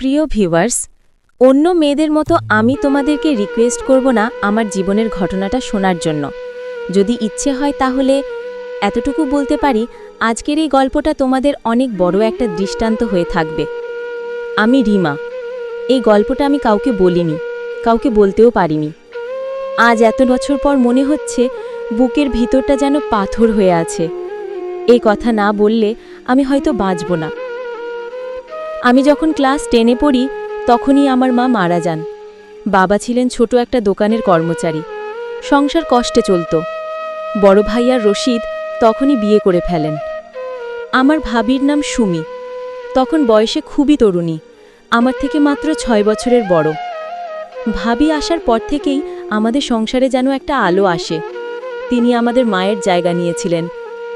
প্রিয় ভিউয়ার্স, অন্য মেয়েদের মতো আমি তোমাদেরকে রিকোয়েস্ট করব না আমার জীবনের ঘটনাটা শোনার জন্য। যদি ইচ্ছে হয় তাহলে এতটুকু বলতে পারি, আজকের এই গল্পটা তোমাদের অনেক বড় একটা দৃষ্টান্ত হয়ে থাকবে। আমি রিমা। এই গল্পটা আমি কাউকে বলিনি, কাউকে বলতেও পারিনি। আজ এত বছর পর মনে হচ্ছে বুকের ভিতরটা যেন পাথর হয়ে আছে। এই কথা না বললে আমি হয়তো বাঁচব না। আমি যখন ক্লাস টেনে পড়ি, তখনই আমার মা মারা যান। বাবা ছিলেন ছোট একটা দোকানের কর্মচারী। সংসার কষ্টে চলত। বড় ভাইয়ার রশিদ তখনই বিয়ে করে ফেলেন। আমার ভাবির নাম সুমি। তখন বয়সে খুবই তরুণী। আমার থেকে মাত্র ছয় বছরের বড়। ভাবি আসার পর থেকেই আমাদের সংসারে যেন একটা আলো আসে। তিনি আমাদের মায়ের জায়গা নিয়েছিলেন।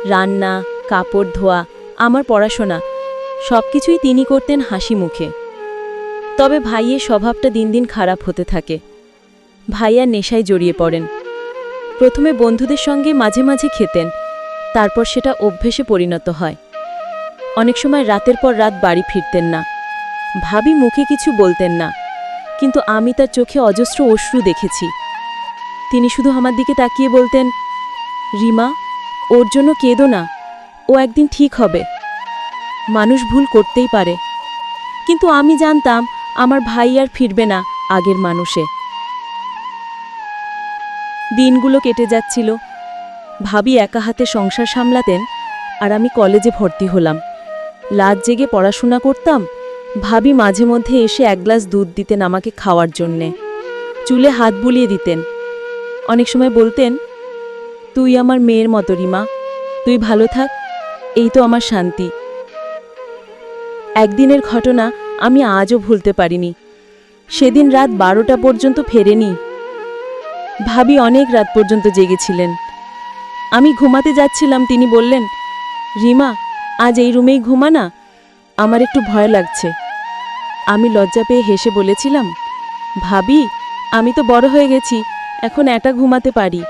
রান্না, কাপড় ধোয়া, আমার পড়াশোনা সব কিছুই তিনি করতেন হাসি মুখে। তবে ভাইয়ের স্বভাবটা দিন দিন খারাপ হতে থাকে। ভাইয়া নেশায় জড়িয়ে পড়েন। প্রথমে বন্ধুদের সঙ্গে মাঝে মাঝে খেতেন, তারপর সেটা অভ্যেসে পরিণত হয়। অনেক সময় রাতের পর রাত বাড়ি ফিরতেন না। ভাবি মুখে কিছু বলতেন না, কিন্তু আমি তার চোখে অজস্র অশ্রু দেখেছি। তিনি শুধু আমার দিকে তাকিয়ে বলতেন, রিমা, ওর জন্য কেঁদো না, ও একদিন ঠিক হবে। মানুষ ভুল করতেই পারে। কিন্তু আমি জানতাম, আমার ভাই আর ফিরবে না আগের মানুষে। দিনগুলো কেটে যাচ্ছিল। ভাবি একা হাতে সংসার সামলাতেন আর আমি কলেজে ভর্তি হলাম। লাজ জেগে পড়াশোনা করতাম। ভাবি মাঝে মধ্যে এসে এক গ্লাস দুধ দিতেন আমাকে খাওয়ার জন্যে। চুলে হাত বুলিয়ে দিতেন। অনেক সময় বলতেন, তুই আমার মেয়ের মতো রিমা তুই ভালো থাক, এই তো আমার শান্তি। একদিনের ঘটনা আমি আজও ভুলতে পারিনি। সেদিন রাত বারোটা পর্যন্ত ফেরেনি। ভাবি অনেক রাত পর্যন্ত জেগেছিলেন। আমি ঘুমাতে যাচ্ছিলাম, তিনি বললেন, রিমা, আজ এই রুমেই ঘুমা না? আমার একটু ভয় লাগছে। আমি লজ্জা পেয়ে হেসে বলেছিলাম, ভাবি, আমি তো বড় হয়ে গেছি, এখন এটা ঘুমাতে পারি।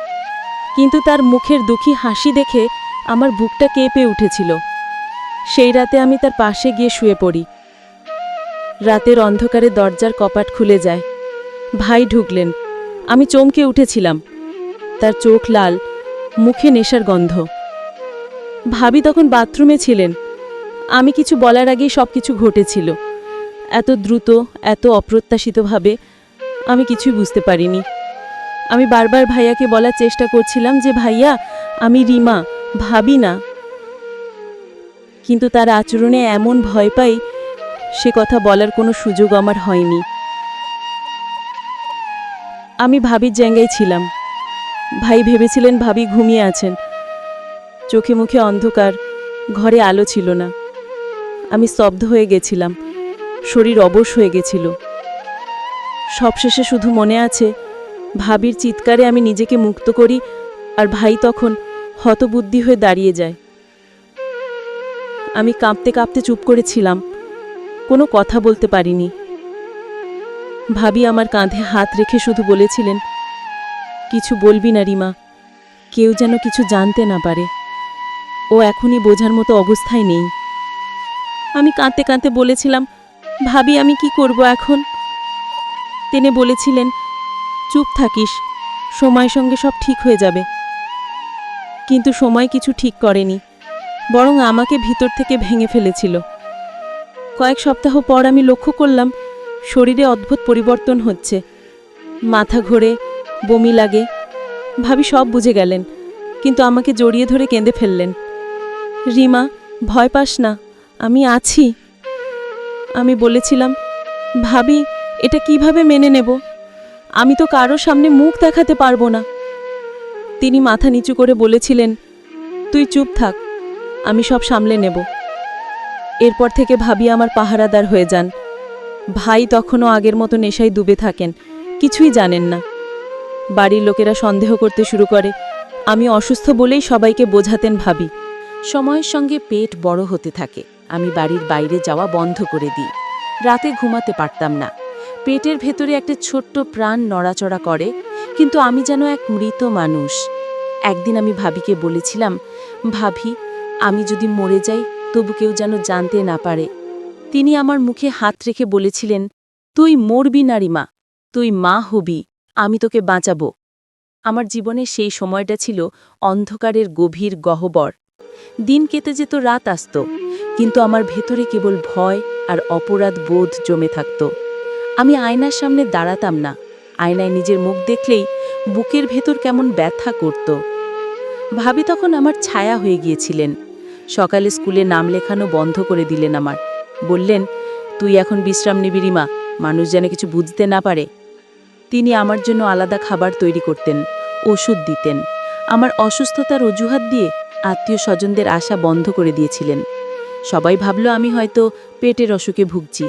কিন্তু তার মুখের দুঃখী হাসি দেখে আমার বুকটা কেঁপে উঠেছিল। সেই রাতে আমি তার পাশে গিয়ে শুয়ে পড়ি। রাতের অন্ধকারে দরজার কপাট খুলে যায়। ভাই ঢুকলেন। আমি চমকে উঠেছিলাম। তার চোখ লাল, মুখে নেশার গন্ধ। ভাবি তখন বাথরুমে ছিলেন। আমি কিছু বলার আগেই সব কিছু ঘটেছিল। এত দ্রুত, এত অপ্রত্যাশিতভাবে আমি কিছুই বুঝতে পারিনি। আমি বারবার ভাইয়াকে বলার চেষ্টা করছিলাম যে, ভাইয়া, আমি রিমা, ভাবি না। কিন্তু তার আচরণে এমন ভয় পাই, সে কথা বলার কোনো সুযোগ আমার হয়নি। আমি ভাবির জায়গায় ছিলাম। ভাই ভেবেছিলেন ভাবি ঘুমিয়ে আছেন। চোখে মুখে অন্ধকার, ঘরে আলো ছিল না। আমি স্তব্ধ হয়ে গেছিলাম। শরীর অবশ হয়ে গেছিল। সবশেষে শুধু মনে আছে, ভাবির চিৎকারে আমি নিজেকে মুক্ত করি আর ভাই তখন হতবুদ্ধি হয়ে দাঁড়িয়ে যায়। আমি কাঁপতে কাঁপতে চুপ করেছিলাম। কোনো কথা বলতে পারিনি। ভাবি আমার কাঁধে হাত রেখে শুধু বলেছিলেন, কিছু বলবি না রিমা, কেউ যেন কিছু জানতে না পারে। ও এখনই বোঝার মতো অবস্থায় নেই। আমি কাঁদতে কাঁদতে বলেছিলাম, ভাবি, আমি কি করব এখন? তিনি বলেছিলেন, চুপ থাকিস, সময়ের সঙ্গে সব ঠিক হয়ে যাবে। কিন্তু সময় কিছু ঠিক করেনি। বরং আমাকে ভিতর থেকে ভেঙে ফেলেছিল। কয়েক সপ্তাহ পর আমি লক্ষ্য করলাম, শরীরে অদ্ভুত পরিবর্তন হচ্ছে। মাথা ঘোরে, বমি লাগে। ভাবি সব বুঝে গেলেন, কিন্তু আমাকে জড়িয়ে ধরে কেঁদে ফেললেন। রিমা, ভয় পাস না, আমি আছি। আমি বলেছিলাম, ভাবি, এটা কীভাবে মেনে নেব? আমি তো কারও সামনে মুখ দেখাতে পারব না। তিনি মাথা নিচু করে বলেছিলেন, তুই চুপ থাক আমি সব সামলে নেব। এরপর থেকে ভাবি আমার পাহারাদার হয়ে যান। ভাই তখনও আগের মতো নেশায় ডুবে থাকেন, কিছুই জানেন না। বাড়ির লোকেরা সন্দেহ করতে শুরু করে। আমি অসুস্থ বলেই সবাইকে বোঝাতেন ভাবি। সময়ের সঙ্গে পেট বড় হতে থাকে। আমি বাড়ির বাইরে যাওয়া বন্ধ করে দিই। রাতে ঘুমাতে পারতাম না। পেটের ভেতরে একটা ছোট্ট প্রাণ নড়াচড়া করে, কিন্তু আমি যেন এক মৃত মানুষ। একদিন আমি ভাবিকে বলেছিলাম, ভাবি আমি যদি মরে যাই, তবু কেউ যেন জানতে না পারে। তিনি আমার মুখে হাত রেখে বলেছিলেন, তুই মরবি না রিমা তুই মা হবি, আমি তোকে বাঁচাবো। আমার জীবনে সেই সময়টা ছিল অন্ধকারের গভীর গহ্বর। দিন কেটে যেত, রাত আসত, কিন্তু আমার ভেতরে কেবল ভয় আর অপরাধ বোধ জমে থাকত। আমি আয়নার সামনে দাঁড়াতাম না, আয়নায় নিজের মুখ দেখলেই বুকের ভেতর কেমন ব্যথা করত। ভাবি তখন আমার ছায়া হয়ে গিয়েছিলেন। সকালে স্কুলে নাম লেখানো বন্ধ করে দিলেন আমার। বললেন, তুই এখন বিশ্রাম নিবি রিমা, মানুষ যেন কিছু বুঝতে না পারে। তিনি আমার জন্য আলাদা খাবার তৈরি করতেন, ওষুধ দিতেন। আমার অসুস্থতার অজুহাত দিয়ে আত্মীয় স্বজনদের আশা বন্ধ করে দিয়েছিলেন। সবাই ভাবল আমি হয়তো পেটের অসুখে ভুগছি।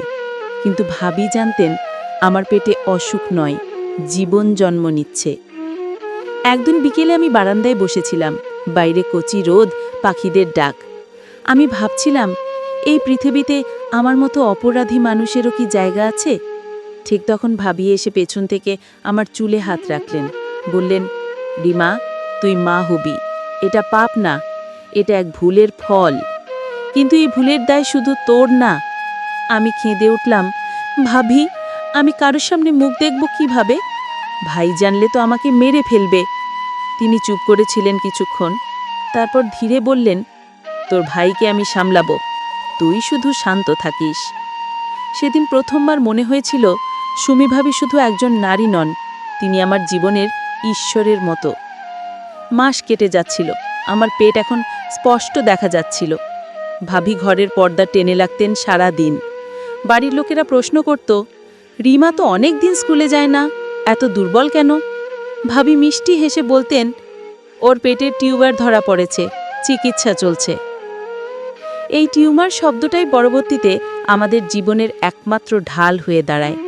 কিন্তু ভাবি জানতেন, আমার পেটে অসুখ নয়, জীবন জন্ম নিচ্ছে। একদিন বিকেলে আমি বারান্দায় বসেছিলাম। বাইরে কচি রোদ, পাখিদের ডাক। আমি ভাবছিলাম, এই পৃথিবীতে আমার মতো অপরাধী মানুষেরও কি জায়গা আছে? ঠিক তখন ভাবিয়ে এসে পেছন থেকে আমার চুলে হাত রাখলেন। বললেন, রিমা, তুই মা হবি। এটা পাপ না, এটা এক ভুলের ফল। কিন্তু এই ভুলের দায় শুধু তোর না। আমি খেঁদে উঠলাম, ভাবি, আমি কারোর সামনে মুখ দেখব কীভাবে? ভাই জানলে তো আমাকে মেরে ফেলবে। তিনি চুপ করেছিলেন কিছুক্ষণ। তারপর ধীরে বললেন, তোর ভাইকে আমি সামলাবো। তুই শুধু শান্ত থাকিস। সেদিন প্রথমবার মনে হয়েছিল, সুমি ভাবি শুধু একজন নারী নন, তিনি আমার জীবনের ঈশ্বরের মতো। মাস কেটে যাচ্ছিল, আমার পেট এখন স্পষ্ট দেখা যাচ্ছিল। ভাবি ঘরের পর্দা টেনে লাগতেন সারা দিন। বাড়ির লোকেরা প্রশ্ন করত, রিমা তো অনেক দিন স্কুলে যায় না? এত দুর্বল কেন? ভাবি মিষ্টি হেসে বলতেন, ওর পেটের টিউমার ধরা পড়েছে, চিকিৎসা চলছে। এই টিউমার শব্দটাই পরবর্তীতে আমাদের জীবনের একমাত্র ঢাল হয়ে দাঁড়ায়।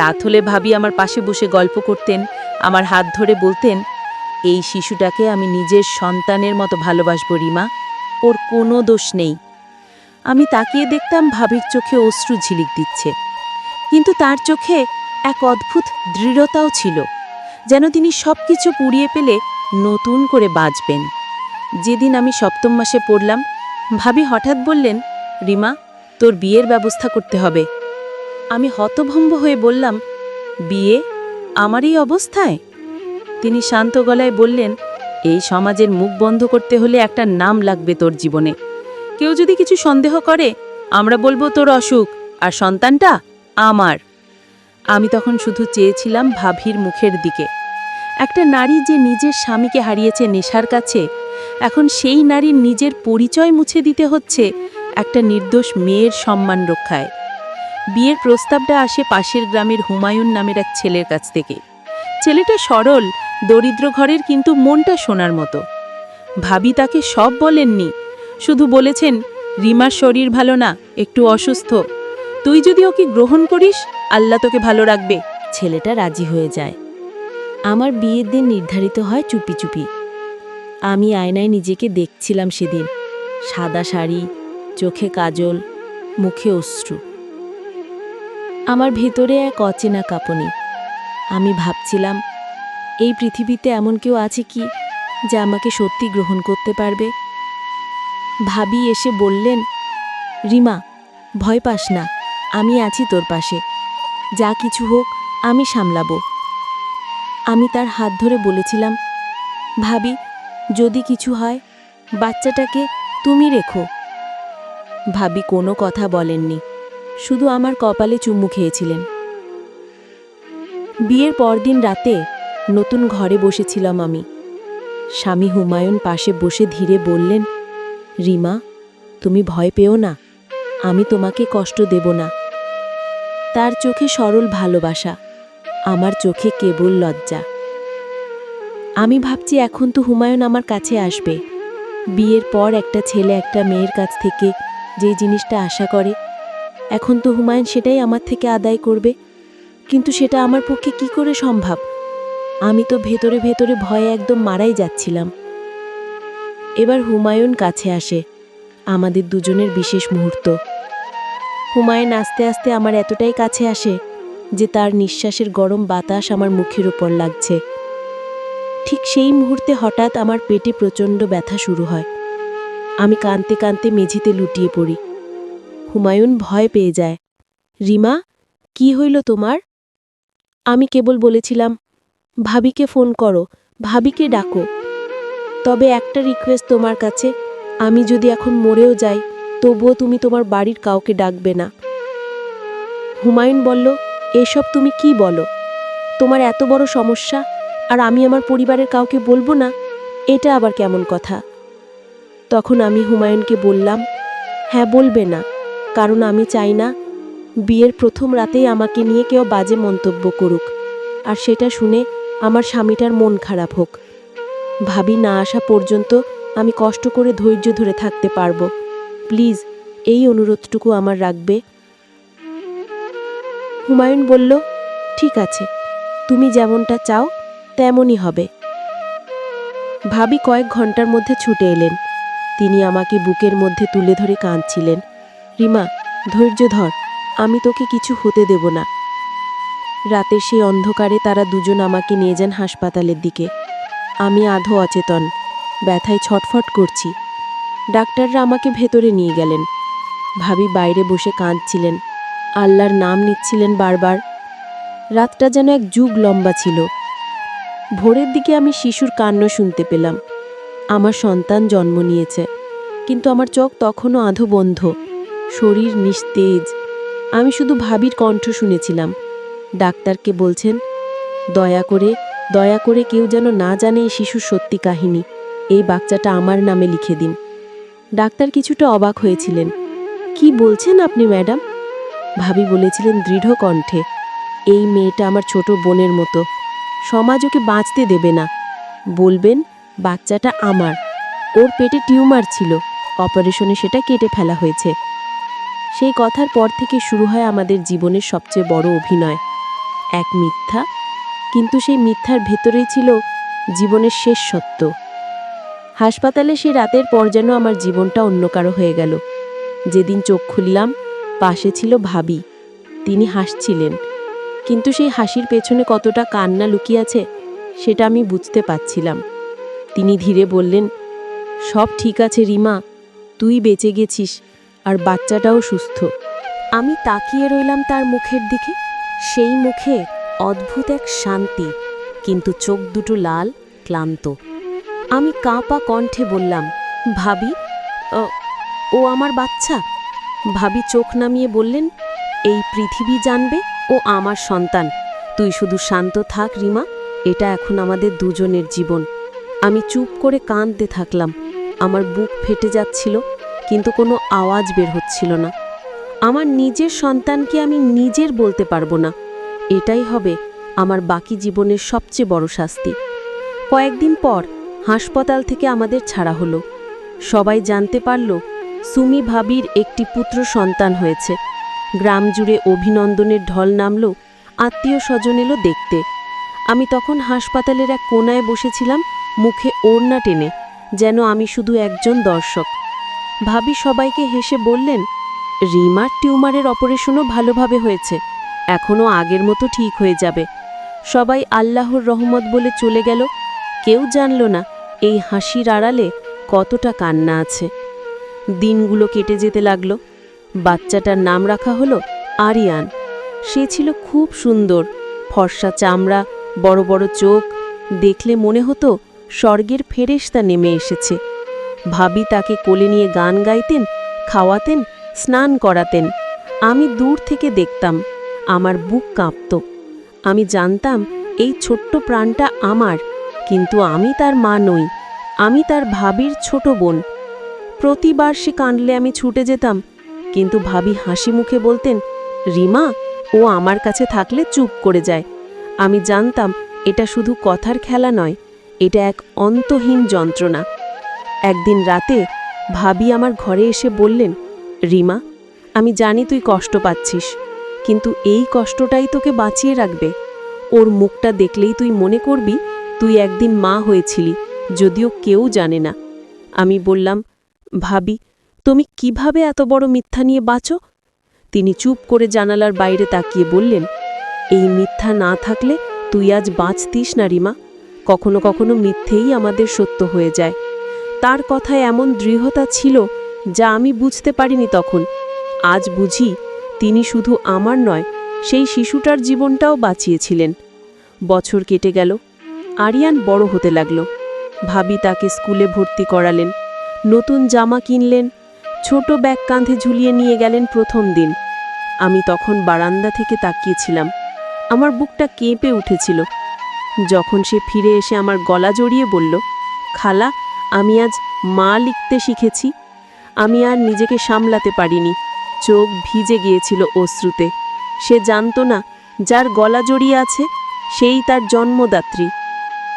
রাত হলে ভাবি আমার পাশে বসে গল্প করতেন, আমার হাত ধরে বলতেন, এই শিশুটাকে আমি নিজের সন্তানের মতো ভালোবাসবো, রিমা, ওর কোনো দোষ নেই। আমি তাকিয়ে দেখতাম ভাবির চোখে অশ্রু ঝিলিক দিচ্ছে, কিন্তু তার চোখে এক অদ্ভুত দৃঢ়তাও ছিল। যেন তিনি সব কিছু পুড়িয়ে পেলে নতুন করে বাঁচবেন যেদিন আমি সপ্তম মাসে পড়লাম, ভাবি হঠাৎ বললেন, রিমা, তোর বিয়ের ব্যবস্থা করতে হবে। আমি হতভম্ব হয়ে বললাম, বিয়ে? আমার এই অবস্থায়? তিনি শান্ত গলায় বললেন, এই সমাজের মুখ বন্ধ করতে হলে একটা নাম লাগবে তোর জীবনে। কেউ যদি কিছু সন্দেহ করে, আমরা বলব তোর অসুখ, আর সন্তানটা আমার। আমি তখন শুধু চেয়েছিলাম ভাভির মুখের দিকে। একটা নারী যে নিজের স্বামীকে হারিয়েছে নেশার কাছে, এখন সেই নারীর নিজের পরিচয় মুছে দিতে হচ্ছে একটা নির্দোষ মেয়ের সম্মান রক্ষায়। বিয়ের প্রস্তাবটা আসে পাশের গ্রামের হুমায়ুন নামের এক ছেলের কাছ থেকে। ছেলেটা সরল, দরিদ্র ঘরের কিন্তু মনটা সোনার মতো। ভাবি তাকে সব বলেননি, শুধু বলেছেন, রিমার শরীর ভালো না, একটু অসুস্থ। তুই যদি ওকে গ্রহণ করিস, আল্লাহ তোকে ভালো রাখবে। ছেলেটা রাজি হয়ে যায়। আমার বিয়ের দিন নির্ধারিত হয় চুপি চুপি। আমি আয়নায় নিজেকে দেখছিলাম সেদিন। সাদা শাড়ি, চোখে কাজল, মুখে অশ্রু। আমার ভেতরে এক অচেনা কাঁপনি। আমি ভাবছিলাম, এই পৃথিবীতে এমন কেউ আছে কি যা আমাকে সত্যি গ্রহণ করতে পারবে? ভাবি এসে বললেন, রিমা, ভয় পাস না। আমি আছি তোর পাশে। যা কিছু হোক, আমি সামলাবো। আমি তার হাত ধরে বলেছিলাম, ভাবি, যদি কিছু হয়, বাচ্চাটাকে তুমি রেখো। ভাবি কোনো কথা বলেননি, শুধু আমার কপালে চুমু খেয়েছিলেন। বিয়ের পরদিন রাতে নতুন ঘরে বসেছিলাম আমি। স্বামী হুমায়ুন পাশে বসে ধীরে বললেন, রিমা, তুমি ভয় পেও না, আমি তোমাকে কষ্ট দেব না। তার চোখে সরল ভালোবাসা, আমার চোখে কেবল লজ্জা। আমি ভাবছি এখন তো হুমায়ুন আমার কাছে আসবে। বিয়ের পর একটা ছেলে একটা মেয়ের কাছ থেকে যে জিনিসটা আশা করে, এখন তো হুমায়ুন সেটাই আমার থেকে আদায় করবে। কিন্তু সেটা আমার পক্ষে কি করে সম্ভব? আমি তো ভেতরে ভেতরে ভয়ে একদম মারাই যাচ্ছিলাম। এবার হুমায়ুন কাছে আসে, আমাদের দুজনের বিশেষ মুহূর্ত। হুমায়ুন আস্তে আস্তে আমার এতটাই কাছে আসে যে তার নিঃশ্বাসের গরম বাতাস আমার মুখের উপর লাগছে। ঠিক সেই মুহূর্তে হঠাৎ আমার পেটে প্রচণ্ড ব্যথা শুরু হয়। আমি কাঁদতে কাঁদতে মেঝেতে লুটিয়ে পড়ি। হুমায়ুন ভয় পেয়ে যায়। রিমা, কি হইল তোমার? আমি কেবল বলেছিলাম, ভাবিকে ফোন করো, ভাবিকে ডাকো। তবে একটা রিকোয়েস্ট তোমার কাছে, আমি যদি এখন মরেও যাই তবুও তুমি তোমার বাড়ির কাউকে ডাকবে না। হুমায়ুন বলল, এসব তুমি কি বলো? তোমার এত বড় সমস্যা, আর আমি আমার পরিবারের কাউকে বলব না? এটা আবার কেমন কথা? তখন আমি হুমায়ুনকে বললাম হ্যাঁ বলবে না, কারণ আমি চাই না বিয়ের প্রথম রাতেই আমাকে নিয়ে কেউ বাজে মন্তব্য করুক, আর সেটা শুনে আমার স্বামীটার মন খারাপ হোক। ভাবি না আসা পর্যন্ত আমি কষ্ট করে ধৈর্য ধরে থাকতে পারব। প্লিজ, এই অনুরোধটুকু আমার রাখবে। হুমায়ুন বলল, ঠিক আছে, তুমি যেমনটা চাও, তেমনই হবে। ভাবি কয়েক ঘণ্টার মধ্যে ছুটে এলেন। তিনি আমাকে বুকের মধ্যে তুলে ধরে কাঁদছিলেন। রিমা, ধৈর্য ধর, আমি তোকে কিছু হতে দেব না। রাতের সেই অন্ধকারে তারা দুজন আমাকে নিয়ে যান হাসপাতালের দিকে। আমি আধো অচেতন, ব্যথায় ছটফট করছি। ডাক্তাররা আমাকে ভেতরে নিয়ে গেলেন। ভাবি বাইরে বসে কাঁদছিলেন। আল্লাহর নাম নিচ্ছিলেন বারবার। রাতটা যেন এক যুগ লম্বা ছিল। ভোরের দিকে আমি শিশুর কান্ন শুনতে পেলাম। আমার সন্তান জন্ম নিয়েছে, কিন্তু আমার চোখ তখনও আধো বন্ধ। শরীর নিস্তেজ। আমি শুধু ভাবির কণ্ঠ শুনেছিলাম। ডাক্তারকে বলছেন, দয়া করে দয়া করে কেউ যেন না জানে এই শিশুর সত্যি কাহিনী। এই বাচ্চাটা আমার নামে লিখে দিন। ডাক্তার কিছুটা অবাক হয়েছিলেন। কি বলছেন আপনি, ম্যাডাম? ভাবি বলেছিলেন দৃঢ় কণ্ঠে। এই মেয়েটা আমার ছোট বোনের মতো। সমাজ ওকে বাঁচতে দেবে না। বলবেন, বাচ্চাটা আমার। ওর পেটে টিউমার ছিল। অপারেশনে সেটা কেটে ফেলা হয়েছে। সেই কথার পর থেকে শুরু হয় আমাদের জীবনের সবচেয়ে বড় অভিনয়। এক মিথ্যা? কিন্তু সেই মিথ্যার ভেতরেই ছিল জীবনের শেষ সত্য। হাসপাতালে সেই রাতের পর যেন আমার জীবনটা অন্য কারও হয়ে গেল। যেদিন চোখ খুললাম, পাশে ছিল ভাবি। তিনি হাসছিলেন। কিন্তু সেই হাসির পেছনে কতটা কান্না লুকিয়ে আছে, সেটা আমি বুঝতে পারছিলাম। তিনি ধীরে বললেন, সব ঠিক আছে রিমা, তুই বেঁচে গেছিস আর বাচ্চাটাও সুস্থ। আমি তাকিয়ে রইলাম তার মুখের দিকে। সেই মুখে অদ্ভুত এক শান্তি, কিন্তু চোখ দুটো লাল, ক্লান্ত। আমি কাঁপা কণ্ঠে বললাম ভাবি ও, আমার বাচ্চা? ভাবি চোখ নামিয়ে বললেন এই পৃথিবী জানবে ও আমার সন্তান। তুই শুধু শান্ত থাক রিমা এটা এখন আমাদের দুজনের জীবন। আমি চুপ করে কাঁদতে থাকলাম। আমার বুক ফেটে যাচ্ছিল কিন্তু কোনো আওয়াজ বের হচ্ছিল না। আমার নিজের সন্তানকে আমি নিজের বলতে পারব না। এটাই হবে আমার বাকি জীবনের সবচেয়ে বড় শাস্তি। কয়েকদিন পর হাসপাতাল থেকে আমাদের ছাড়া হলো। সবাই জানতে পারল, সুমি ভাবির একটি পুত্র সন্তান হয়েছে। গ্রাম জুড়ে অভিনন্দনের ঢল নামল, আত্মীয় স্বজন এলো দেখতে। আমি তখন হাসপাতালের এক কোনায় বসেছিলাম, মুখে ওড়না টেনে, যেন আমি শুধু একজন দর্শক। ভাবি সবাইকে হেসে বললেন, রিমার টিউমারের অপারেশনও ভালোভাবে হয়েছে, এখনও আগের মতো ঠিক হয়ে যাবে। সবাই আল্লাহর রহমত বলে চলে গেল, কেউ জানল না এই হাসির আড়ালে কতটা কান্না আছে। দিনগুলো কেটে যেতে লাগল। বাচ্চাটার নাম রাখা হলো আরিয়ান। সে ছিল খুব সুন্দর। ফর্সা চামড়া, বড় বড় চোখ, দেখলে মনে হতো স্বর্গের ফেরেশতা নেমে এসেছে। ভাবি তাকে কোলে নিয়ে গান গাইতেন, খাওয়াতেন, স্নান করাতেন। আমি দূর থেকে দেখতাম, আমার বুক কাঁপত। আমি জানতাম এই ছোট্ট প্রাণটা আমার। কিন্তু আমি তার মা নই, আমি তার ভাবির ছোট বোন। প্রতিবার সে কাঁদলে আমি ছুটে যেতাম, কিন্তু ভাবি হাসি মুখে বলতেন, রিমা, ও আমার কাছে থাকলে চুপ করে যায়। আমি জানতাম এটা শুধু কথার খেলা নয়, এটা এক অন্তহীন যন্ত্রণা। একদিন রাতে ভাবি আমার ঘরে এসে বললেন, রিমা, আমি জানি তুই কষ্ট পাচ্ছিস, কিন্তু এই কষ্টটাই তোকে বাঁচিয়ে রাখবে। ওর মুখটা দেখলেই তুই মনে করবি তুই একদিন মা হয়েছিলি, যদিও কেউ জানে না। আমি বললাম, ভাবি, তুমি কীভাবে এত বড় মিথ্যা নিয়ে বাঁচো? তিনি চুপ করে জানালার বাইরে তাকিয়ে বললেন, এই মিথ্যা না থাকলে তুই আজ বাঁচতিস না রিমা। কখনো কখনো মিথ্যেই আমাদের সত্য হয়ে যায়। তার কথায় এমন দৃঢ়তা ছিল যা আমি বুঝতে পারিনি তখন। আজ বুঝি তিনি শুধু আমার নয়, সেই শিশুটার জীবনটাও বাঁচিয়েছিলেন। বছর কেটে গেল আরিয়ান বড় হতে লাগল। ভাবি তাকে স্কুলে ভর্তি করালেন, নতুন জামা কিনলেন, ছোট ব্যাগ কাঁধে ঝুলিয়ে নিয়ে গেলেন প্রথম দিন। আমি তখন বারান্দা থেকে তাকিয়েছিলাম। আমার বুকটা কেঁপে উঠেছিল। যখন সে ফিরে এসে আমার গলা জড়িয়ে বলল, খালা, আমি আজ মা লিখতে শিখেছি। আমি আর নিজেকে সামলাতে পারিনি। চোখ ভিজে গিয়েছিল অশ্রুতে। সে জানতো না, যার গলা জড়িয়ে আছে, সেই তার জন্মদাত্রী।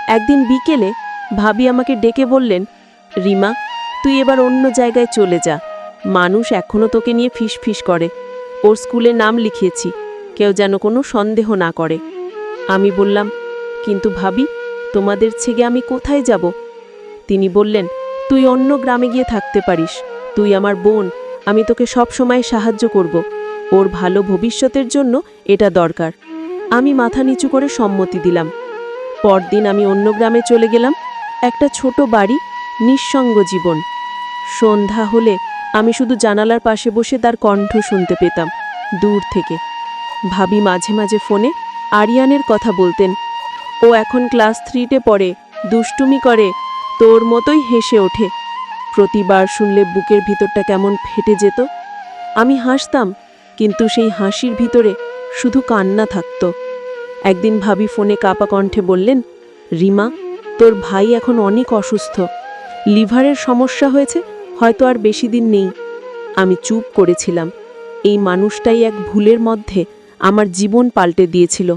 একদিন বিকেলে ভাবি আমাকে ডেকে বললেন, রিমা, তুই এবার অন্য জায়গায় চলে যা। মানুষ এখনও তোকে নিয়ে ফিসফিস করে। ওর স্কুলে নাম লিখিয়েছি। কেউ যেন কোনো সন্দেহ না করে। আমি বললাম, কিন্তু ভাবি, তোমাদের ছেগে আমি কোথায় যাব? তিনি বললেন, তুই অন্য গ্রামে গিয়ে থাকতে পারিস। তুই আমার বোন। আমি তোকে সব সময় সাহায্য করব। ওর ভালো ভবিষ্যতের জন্য এটা দরকার। আমি মাথা নিচু করে সম্মতি দিলাম। পরদিন আমি অন্য গ্রামে চলে গেলাম, একটা ছোট বাড়ি, নিঃসঙ্গ জীবন। সন্ধ্যা হলে আমি শুধু জানালার পাশে বসে তার কণ্ঠ শুনতে পেতাম, দূর থেকে। ভাবি মাঝে মাঝে ফোনে আরিয়ানের কথা বলতেন, ও এখন ক্লাস থ্রিতে পড়ে, দুষ্টুমি করে, তোর মতোই হেসে ওঠে। প্রতিবার শুনলে বুকের ভিতরটা কেমন ফেটে যেত। আমি হাসতাম, কিন্তু সেই হাসির ভিতরে শুধু কান্না থাকত। একদিন ভাবি ফোনে কাপা কণ্ঠে বললেন, রিমা, তোর ভাই এখন অনেক অসুস্থ। লিভারের সমস্যা হয়েছে, হয়তো আর বেশি দিন নেই। আমি চুপ করেছিলাম। এই মানুষটাই এক ভুলের মধ্যে আমার জীবন পাল্টে দিয়েছিল।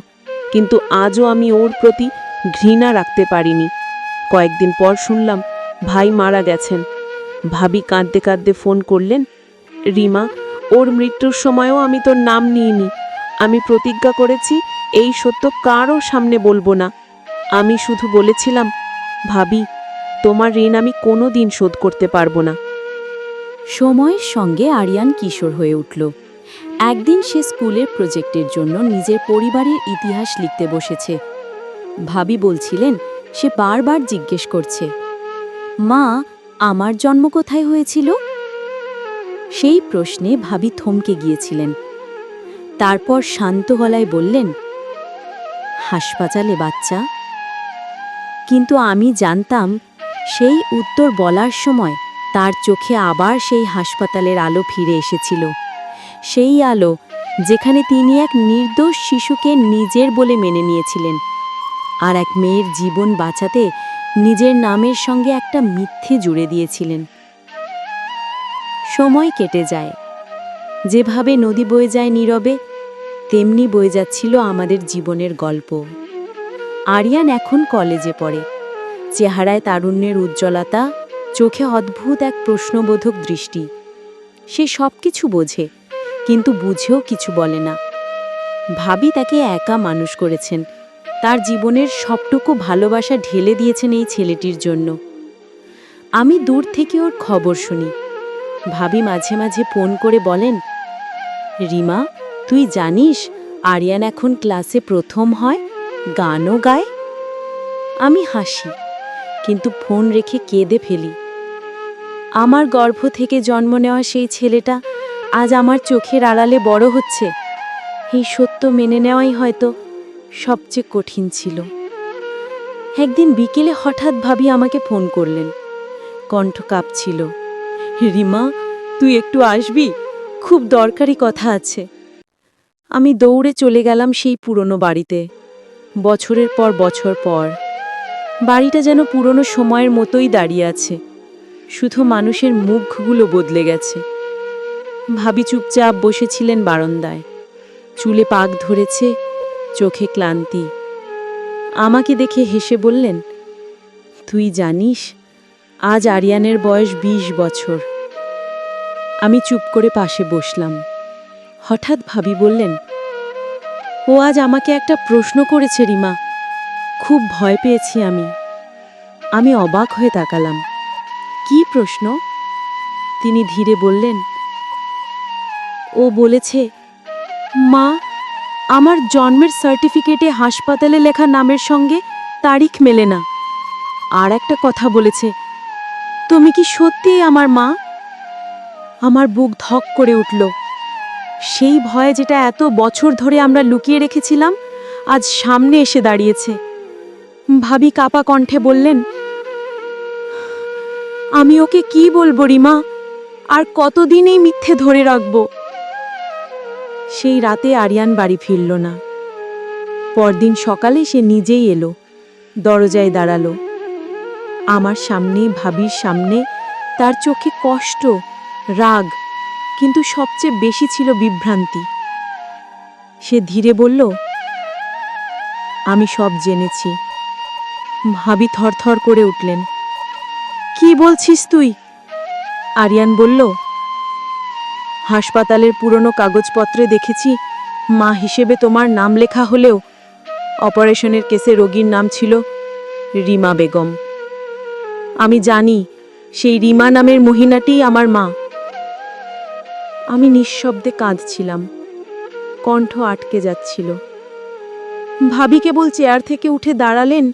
কিন্তু আজও আমি ওর প্রতি ঘৃণা রাখতে পারিনি। কয়েকদিন পর শুনলাম, ভাই মারা গেছেন। ভাবি কাঁদতে কাঁদতে ফোন করলেন, রিমা, ওর মৃত্যুর সময়ও আমি তোর নাম নিইনি। আমি প্রতিজ্ঞা করেছি এই সত্য কারও সামনে বলব না। আমি শুধু বলেছিলাম, ভাবি, তোমার ঋণ আমি কোনো দিন শোধ করতে পারব না। সময়ের সঙ্গে আরিয়ান কিশোর হয়ে উঠল। একদিন সে স্কুলের প্রজেক্টের জন্য নিজের পরিবারের ইতিহাস লিখতে বসেছে। ভাবি বলছিলেন, সে বারবার জিজ্ঞেস করছে, মা, আমার জন্ম কোথায় হয়েছিল? সেই প্রশ্নে ভাবি থমকে গিয়েছিলেন। তারপর শান্ত গলায় বললেন হাসপাতালে, বাচ্চা। কিন্তু আমি জানতাম, সেই উত্তর বলার সময় তার চোখে আবার সেই হাসপাতালের আলো ফিরে এসেছিল। সেই আলো যেখানে তিনি এক নির্দোষ শিশুকে নিজের বলে মেনে নিয়েছিলেন আর এক মেয়ের জীবন বাঁচাতে নিজের নামের সঙ্গে একটা মিথ্যে জুড়ে দিয়েছিলেন। সময় কেটে যায়। যেভাবে নদী বয়ে যায় নীরবে তেমনি বয়ে যাচ্ছিল আমাদের জীবনের গল্প। আরিয়ান এখন কলেজে পড়ে। চেহারায় তারুণ্যের উজ্জ্বলতা, চোখে অদ্ভুত এক প্রশ্নবোধক দৃষ্টি। সে সব কিছু বোঝে, কিন্তু বুঝেও কিছু বলে না। ভাবি তাকে একা মানুষ করেছেন। তার জীবনের সবটুকু ভালোবাসা ঢেলে দিয়েছেন এই ছেলেটির জন্য। আমি দূর থেকে ওর খবর শুনি। ভাবি মাঝে মাঝে ফোন করে বলেন, রিমা তুই জানিস আরিয়ান এখন ক্লাসে প্রথম হয়, গানও গায়? আমি হাসি, কিন্তু ফোন রেখে কেঁদে ফেলি। আমার গর্ভ থেকে জন্ম নেওয়া সেই ছেলেটা আজ আমার চোখের আড়ালে বড় হচ্ছে। এই সত্য মেনে নেওয়াই হয়তো সবচেয়ে কঠিন ছিল। একদিন বিকেলে হঠাৎ ভাবি আমাকে ফোন করলেন। কণ্ঠ কাঁপছিল। রিমা, তুই একটু আসবি? খুব দরকারি কথা আছে। আমি দৌড়ে চলে গেলাম সেই পুরনো বাড়িতে। বছরের পর বছর পর। বাড়িটা যেন পুরনো সময়ের মতোই দাঁড়িয়ে আছে। শুধু মানুষের মুখগুলো বদলে গেছে। ভাবি চুপচাপ বসেছিলেন বারান্দায়। চুলে পাক ধরেছে, চোখে ক্লান্তি। আমাকে দেখে হেসে বললেন, তুই জানিস, আজ আরিয়ানের বয়স ২০ বছর। আমি চুপ করে পাশে বসলাম। হঠাৎ ভাবি বললেন, ও আজ আমাকে একটা প্রশ্ন করেছে রিমা। খুব ভয় পেয়েছি আমি। আমি অবাক হয়ে তাকালাম। কি প্রশ্ন? তিনি ধীরে বললেন, ও বলেছে, মা, আমার জন্মের সার্টিফিকেটে হাসপাতালে লেখা নামের সঙ্গে তারিখ মেলে না। আর একটা কথা বলেছে, তুমি কি সত্যিই আমার মা? আমার বুক ধক করে উঠল। সেই ভয় যেটা এত বছর ধরে আমরা লুকিয়ে রেখেছিলাম, আজ সামনে এসে দাঁড়িয়েছে। ভাবি কাপা কণ্ঠে বললেন, আমি ওকে কি বলব রিমা? আর কতদিন এই মিথ্যে ধরে রাখব? সেই রাতে আরিয়ান বাড়ি ফিরল না। পরদিন সকালে সে নিজেই এলো, দরজায় দাঁড়াল। আমার সামনে, ভাবির সামনে তার চোখে কষ্ট, রাগ কিন্তু সবচেয়ে বেশি ছিল বিভ্রান্তি। সে ধীরে বলল, আমি সব জেনেছি। ভাবি থরথর করে উঠলেন। কি বলছিস তুই? আরিয়ান বলল, হাসপাতালের পুরনো কাগজপত্রে দেখেছি, মা হিসেবে তোমার নাম লেখা হলেও অপারেশনের কেসে রোগীর নাম ছিল রিমা বেগম। আমি জানি সেই রিমা নামের মহিলাটিই আমার মা। আমি নিঃশব্দে কাঁদছিলাম। কণ্ঠ আটকে যাচ্ছিল। ভাবি কেবল চেয়ার থেকে উঠে দাঁড়ালেন,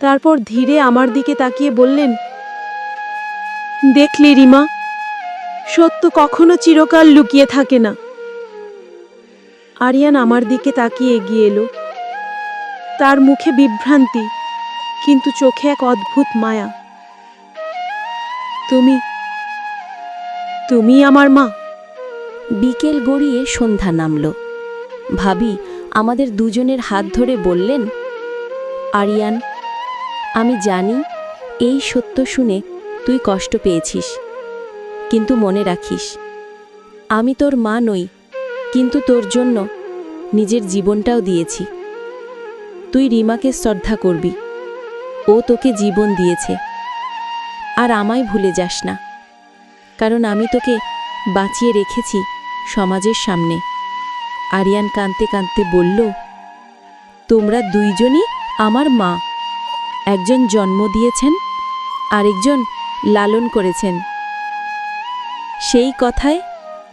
তারপর ধীরে আমার দিকে তাকিয়ে বললেন, দেখলি রিমা, সত্য কখনো চিরকাল লুকিয়ে থাকে না। আরিয়ান আমার দিকে তাকিয়ে এগিয়ে এলো। তার মুখে বিভ্রান্তি, কিন্তু চোখে এক অদ্ভুত মায়া। তুমি তুমি আমার মা। বিকেল গড়িয়ে সন্ধ্যা নামল। ভাবি আমাদের দুজনের হাত ধরে বললেন, আরিয়ান, আমি জানি এই সত্য শুনে তুই কষ্ট পেয়েছিস, কিন্তু মনে রাখিস, আমি তোর মা নই, কিন্তু তোর জন্য নিজের জীবনটাও দিয়েছি। তুই রিমাকে শ্রদ্ধা করবি, ও তোকে জীবন দিয়েছে। আর আমায় ভুলে যাস না, কারণ আমি তোকে বাঁচিয়ে রেখেছি সমাজের সামনে। আরিয়ান কাঁদতে কাঁদতে বলল, তোমরা দুইজনই আমার মা। একজন জন্ম দিয়েছেন, আরেকজন লালন করেছেন। সেই কথায়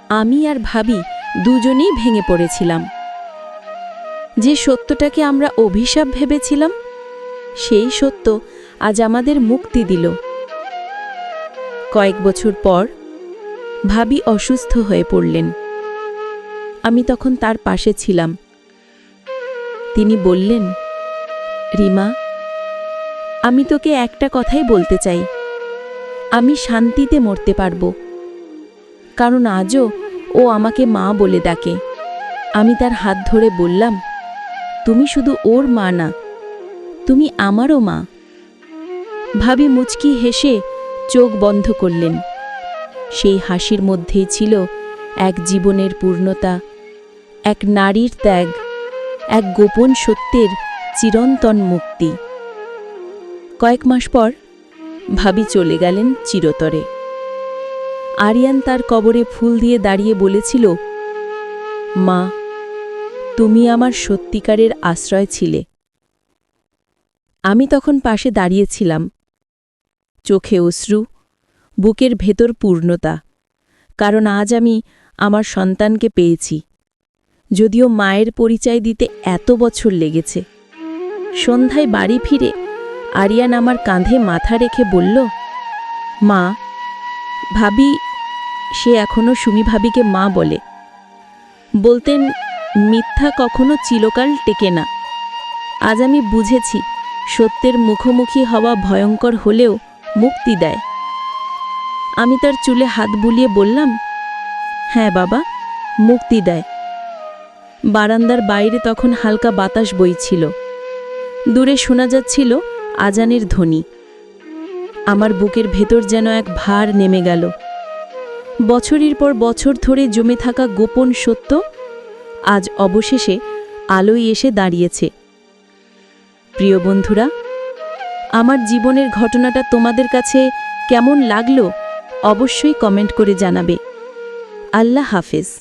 আমি আর ভাবি দুজনেই ভেঙে পড়েছিলাম। যে সত্যটাকে আমরা অভিশাপ ভেবেছিলাম, সেই সত্য আজ আমাদের মুক্তি দিল। কয়েক বছর পর ভাবি অসুস্থ হয়ে পড়লেন। আমি তখন তার পাশে ছিলাম। তিনি বললেন, রিমা, আমি তোকে একটা কথাই বলতে চাই। আমি শান্তিতে মরতে পারব। কারণ আজও ও আমাকে মা বলে ডাকে। আমি তার হাত ধরে বললাম, তুমি শুধু ওর মা না, তুমি আমারও মা। ভাবি মুচকি হেসে চোখ বন্ধ করলেন। সেই হাসির মধ্যেই ছিল এক জীবনের পূর্ণতা। এক নারীর ত্যাগ, এক গোপন সত্যের চিরন্তন মুক্তি। কয়েক মাস পর ভাবি চলে গেলেন চিরতরে। আরিয়ান তার কবরে ফুল দিয়ে দাঁড়িয়ে বলেছিল, মা, তুমি আমার সত্যিকারের আশ্রয় ছিলে। আমি তখন পাশে দাঁড়িয়েছিলাম। চোখে অশ্রু, বুকের ভেতর পূর্ণতা, কারণ আজ আমি আমার সন্তানকে পেয়েছি। যদিও মায়ের পরিচয় দিতে এত বছর লেগেছে। সন্ধ্যায় বাড়ি ফিরে আরিয়ান আমার কাঁধে মাথা রেখে বলল, মা, ভাবি, সে এখনও সুমি ভাবিকে মা বলে। বলতেন, মিথ্যা কখনো চিরকাল টেকে না। আজ আমি বুঝেছি সত্যের মুখোমুখি হওয়া ভয়ঙ্কর হলেও মুক্তি দেয়। আমি তার চুলে হাত বুলিয়ে বললাম হ্যাঁ বাবা, মুক্তি দেয়। বারান্দার বাইরে তখন হালকা বাতাস বইছিল। দূরে শোনা যাচ্ছিল আজানের ধ্বনি। আমার বুকের ভেতর যেন এক ভার নেমে গেল। বছরের পর বছর ধরে জমে থাকা গোপন সত্য আজ অবশেষে আলোয় এসে দাঁড়িয়েছে। প্রিয় বন্ধুরা, আমার জীবনের ঘটনাটা তোমাদের কাছে কেমন লাগল অবশ্যই কমেন্ট করে জানাবে। আল্লাহ হাফেজ।